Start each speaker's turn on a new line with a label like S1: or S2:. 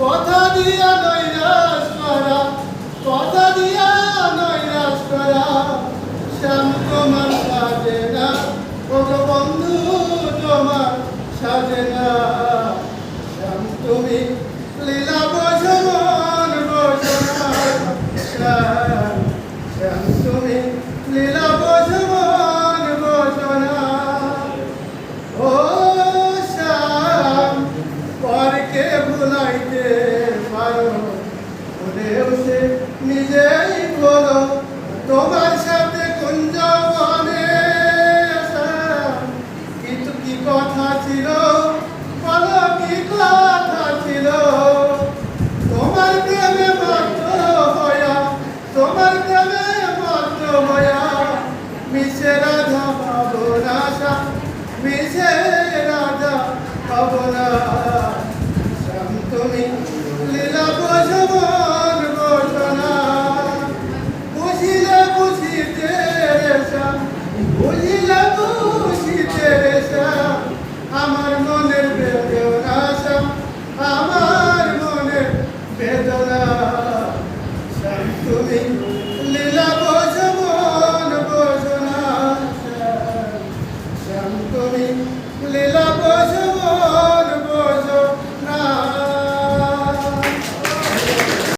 S1: কথা দিয়া নৈরাশ করা কথা দিয়া নিজেই বলো, তোমার সাথে কুঞ্জ বনে শ্যাম কিন্তু কি কথা ছিল? বলো, কি কথা ছিল? তোমার প্রেমে মত্ত হয়া তোমার প্রেমে মত্ত হয়া মিশে রাধা পাবো শ্যাম মিশে রাধা পাবো না। তুমি লীলা বোঝো মন